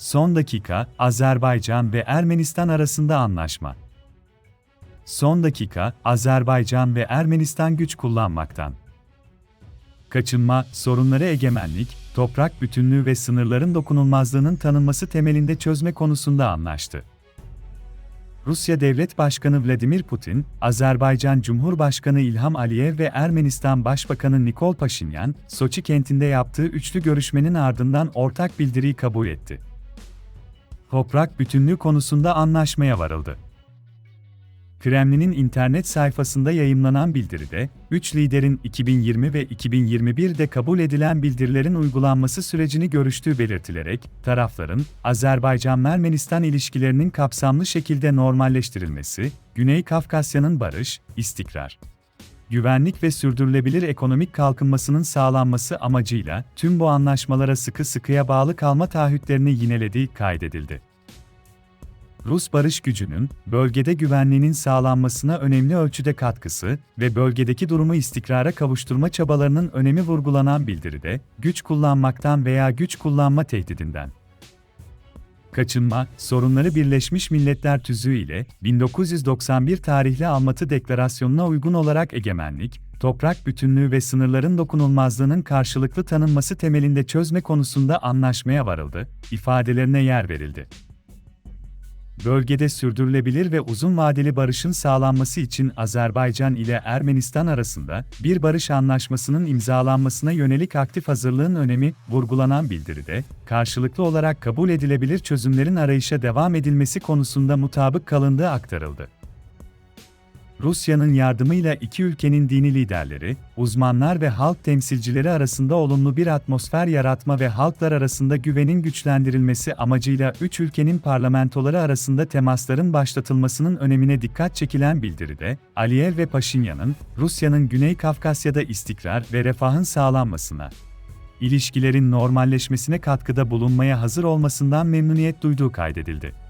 Son dakika, Azerbaycan ve Ermenistan arasında anlaşma. Son dakika, Azerbaycan ve Ermenistan güç kullanmaktan. Kaçınma, sorunları egemenlik, toprak bütünlüğü ve sınırların dokunulmazlığının tanınması temelinde çözme konusunda anlaştı. Rusya Devlet Başkanı Vladimir Putin, Azerbaycan Cumhurbaşkanı İlham Aliyev ve Ermenistan Başbakanı Nikol Paşinyan, Soçi kentinde yaptığı üçlü görüşmenin ardından ortak bildiriyi kabul etti. Toprak bütünlüğü konusunda anlaşmaya varıldı. Kremlin'in internet sayfasında yayımlanan bildiride, üç liderin 2020 ve 2021'de kabul edilen bildirilerin uygulanması sürecini görüştüğü belirtilerek, tarafların, Azerbaycan-Ermenistan ilişkilerinin kapsamlı şekilde normalleştirilmesi, Güney Kafkasya'nın barış, istikrar, güvenlik ve sürdürülebilir ekonomik kalkınmasının sağlanması amacıyla tüm bu anlaşmalara sıkı sıkıya bağlı kalma taahhütlerini yinelediği kaydedildi. Rus barış gücünün, bölgede güvenliğinin sağlanmasına önemli ölçüde katkısı ve bölgedeki durumu istikrara kavuşturma çabalarının önemi vurgulanan bildiride, güç kullanmaktan veya güç kullanma tehdidinden kaçınma, sorunları Birleşmiş Milletler Tüzüğü ile 1991 tarihli Almatı Deklarasyonu'na uygun olarak egemenlik, toprak bütünlüğü ve sınırların dokunulmazlığının karşılıklı tanınması temelinde çözme konusunda anlaşmaya varıldı, ifadelerine yer verildi. Bölgede sürdürülebilir ve uzun vadeli barışın sağlanması için Azerbaycan ile Ermenistan arasında bir barış anlaşmasının imzalanmasına yönelik aktif hazırlığın önemi vurgulanan bildiride, karşılıklı olarak kabul edilebilir çözümlerin arayışa devam edilmesi konusunda mutabık kalındığı aktarıldı. Rusya'nın yardımıyla iki ülkenin dini liderleri, uzmanlar ve halk temsilcileri arasında olumlu bir atmosfer yaratma ve halklar arasında güvenin güçlendirilmesi amacıyla üç ülkenin parlamentoları arasında temasların başlatılmasının önemine dikkat çekilen bildiride, Aliyev ve Paşinyan'ın, Rusya'nın Güney Kafkasya'da istikrar ve refahın sağlanmasına, ilişkilerin normalleşmesine katkıda bulunmaya hazır olmasından memnuniyet duyduğu kaydedildi.